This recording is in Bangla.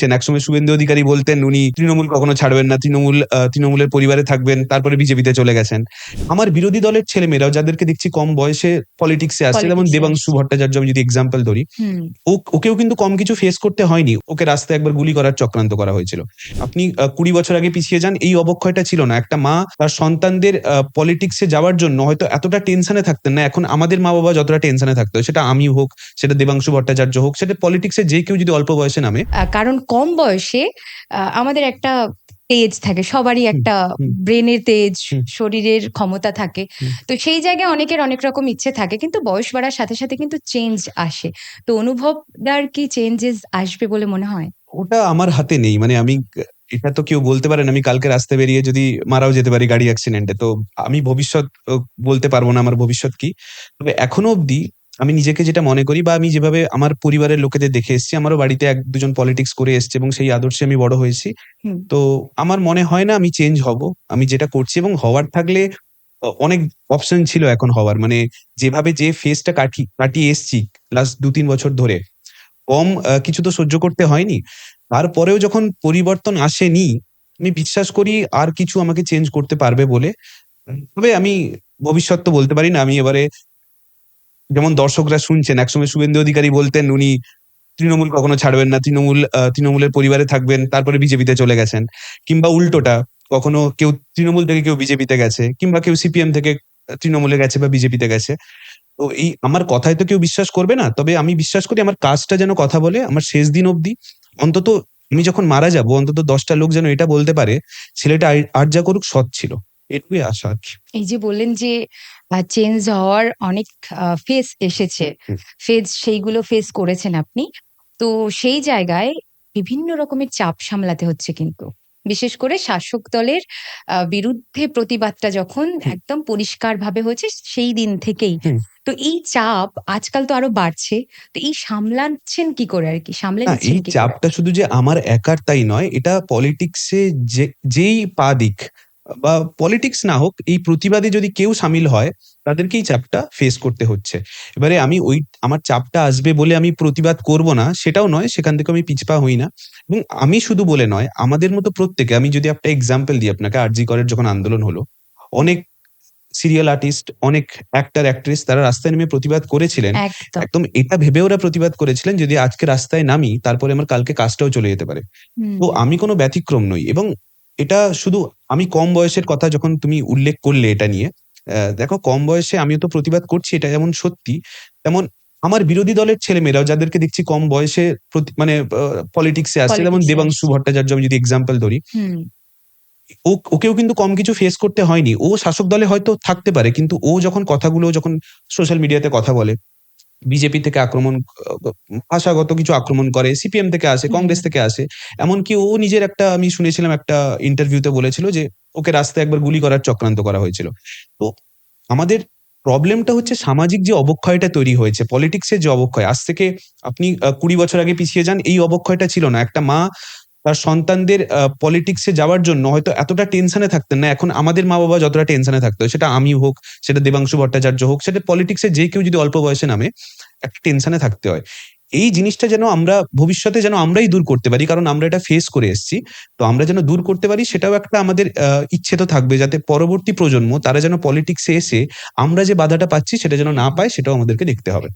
ছেন। একসময় শুভেন্দু অধিকারী বলতেন উনি তৃণমূল কখনো ছাড়বেন না। তৃণমূল তৃণমূলের পরিবারে থাকবেন। তারপরে বিজেপিতে চলে গেছেন। আমার বিরোধী দলের ছেলেমেয়েরাও যাদেরকে দেখছি কম বয়সে পলিটিক্সে আসছে যেমন দেবাংশু ভট্টাচার্য আমি যদি এক্সাম্পল ধরি। ওকেও কিন্তু কম কিছু ফেস করতে হয়নি। ওকে রাস্তায় একবার গুলি করার চক্রান্ত করা হয়েছিল। আপনি ২০ বছর আগে পিছিয়ে যান এই অবক্ষয়টা ছিল না। একটা মা তার সন্তানদের পলিটিক্সে যাওয়ার জন্য হয়তো এতটা টেনশনে থাকতেন না। এখন আমাদের মা-বাবা যতটা টেনশনে থাকতো সেটা আমি হোক, সেটা দেবাংশু ভট্টাচার্য হোক, সেটা পলিটিক্সে যে কেউ যদি অল্প বয়সে নামে কারণ কম বয়সে আমাদের একটা তেজ থাকে। সবারই একটা ব্রেনের তেজ, শরীরের ক্ষমতা থাকে। তো সেই জায়গায় অনেকের অনেক রকম ইচ্ছে থাকে। কিন্তু বয়স বাড়ার সাথে, সাথে কিন্তু চেঞ্জ আসে। তো অনুভবদার কি চেঞ্জেস আসবে বলে মনে হয়? ওটা আমার হাতে নেই। মানে আমি এটা তো কেউ বলতে পারে না আমি কালকে রাস্তায় বেরিয়ে যদি মারাও যেতে পারি গাড়ি অ্যাক্সিডেন্টে। তো আমি ভবিষ্যৎ বলতে পারব না আমার ভবিষ্যৎ কি। তবে এখনও অবধি আমি নিজেকে যেটা মনে করি বা আমি যেভাবে আমার পরিবারের লোকেদের দেখে এসেছি, আমারও বাড়িতে এক দুজন পলিটিক্স করে এসছে এবং সেই আদর্শে আমি বড় হয়েছি। তো আমার মনে হয় না আমি চেঞ্জ হব। আমি যেটা করছি এবং হওয়ার থাকলে অনেক অপশন ছিল এখন হওয়ার। মানে যেভাবে যে ফেজটা কাটি কাটিয়ে এসছি লাস্ট ২-৩ বছর ধরে, কম কিছু তো সহ্য করতে হয়নি। তারপরেও যখন পরিবর্তন আসেনি, আমি বিশ্বাস করি আর কিছু আমাকে চেঞ্জ করতে পারবে বলে। তবে আমি ভবিষ্যৎ তো বলতে পারি না। আমি এবারে যেমন দর্শকরা শুনছেন, একসময় শুভেন্দু অধিকারী বলতেন উনি, তৃণমূল কখনো ছাড়বেন না। তৃণমূল তৃণমূলের পরিবারে থাকবেন। তারপরে বিজেপিতে চলে গেছেন। কিংবা উল্টোটা, কখনো কেউ, তৃণমূল থেকে কেউ বিজেপিতে গেছে, কিংবা কেউ সিপিএম থেকে তৃণমূলে গেছে বা বিজেপিতে গেছে। তো এই, আমার কথায় তো কেউ বিশ্বাস করবে না। তবে আমি বিশ্বাস করি আমার কাজটা যেন কথা বলে, আমার শেষ দিন অবধি অন্তত আমি যখন মারা যাব, অন্তত দশটা লোক যেন এটা বলতে পারে, ছেলেটা আর্যা করুক, সৎ ছিল। এটুকুই আশা আরকি। এই যে বললেন যে চেঞ্জ হওয়ার অনেক ফেজ এসেছে। ফেজ সেইগুলো ফেস করেছেন আপনি। তো সেই জায়গায় বিভিন্ন রকমের চাপ সামলাতে হচ্ছে কিন্তু। বিশেষ করে শাসক দলের বিরুদ্ধে প্রতিবাদটা যখন। একদম পরিষ্কারভাবে হয়েছে সেই দিন থেকেই। তো এই চাপ আজকাল তো আরও বাড়ছে। তো এই সামলাচ্ছেন কি করে আরকি? সামলে এই কি? চাপটা শুধু যে আমার একার তাই নয়। এটা পলিটিক্সে যে যেই পা দিক বা পলিটিক্স না হোক এই প্রতিবাদে যদি কেউ সামিল হয় তাদেরকেই চাপটা ফেস করতে হচ্ছে। এবারে আমি ওই আমার চাপটা আসবে বলে আমি প্রতিবাদ করব না সেটাও নয়। সেখান থেকে আমি পিছপা হই না। এবং আমি শুধু বলে নয় আমাদের মতো প্রত্যেকে আমি যদি একটা এক্সাম্পল দিই আপনাকে আরজি করের যখন আন্দোলন হলো, অনেক সিরিয়াল আর্টিস্ট, অনেক অ্যাক্টর, অ্যাক্ট্রেস তারা রাস্তায় নেমে প্রতিবাদ করেছিলেন। একদম। একদম এটা ভেবে ওরা প্রতিবাদ করেছিলেন যদি আজকে রাস্তায় নামি তারপরে আমার কালকে কাজটাও চলে যেতে পারে। তো আমি কোনো ব্যতিক্রম নই এবং এটা শুধু আমি কম বয়সের কথা যখন তুমি উল্লেখ করলে এটা নিয়ে। দেখো কম বয়সে আমিও তো প্রতিবাদ করছি এটা যেমন সত্যি, তেমন আমার বিরোধী দলের ছেলেমেয়েরাও যাদেরকে দেখছি কম বয়সে মানে পলিটিক্সে আসছে যেমন দেবাংশু ভট্টাচার্য আমি যদি এক্সাম্পল ধরি। ও ওকেও কিন্তু কম কিছু ফেস করতে হয়নি। ও শাসক দলে হয়তো থাকতে পারে। কিন্তু ও যখন কথাগুলো যখন সোশ্যাল মিডিয়াতে কথা বলে, বিজেপি থেকে আক্রমণ ভাষাগত কিছু আক্রমণ করে, সিপিএম থেকে আসে, কংগ্রেস থেকে আসে। এমনকি ও নিজের একটা আমি শুনেছিলাম একটা ইন্টারভিউতে বলেছিল যে ওকে রাস্তায় একবার গুলি করার চক্রান্ত করা হয়েছিল। তো আমাদের প্রবলেমটা হচ্ছে সামাজিক যে অবক্ষয়টা তৈরি হয়েছে, পলিটিক্সের যে অবক্ষয় আজ থেকে আপনি কুড়ি বছর আগে পিছিয়ে যান এই অবক্ষয়টা ছিল না। একটা মা তার সন্তানদের পলিটিক্সে যাওয়ার জন্য হয়তো এতটা টেনশনে থাকতেন না। এখন আমাদের মা-বাবা যতটা টেনশনে থাকতো সেটা আমি হোক, সেটা দেবাংশু ভট্টাচার্য হোক, সেটা পলিটিক্সে যে কেউ যদি অল্প বয়সে নামে একটা টেনশনে থাকতে হয়। এই জিনিসটা যেন আমরা ভবিষ্যতে যেন আমরাই দূর করতে পারি। কারণ আমরা এটা ফেস করে এসছি। তো আমরা যেন দূর করতে পারি সেটাও একটা আমাদের ইচ্ছে তো থাকবে যাতে পরবর্তী প্রজন্ম তারা যেন পলিটিক্সে এসে আমরা যে বাধাটা পাচ্ছি সেটা যেন না পায় সেটাও আমাদেরকে দেখতে হবে।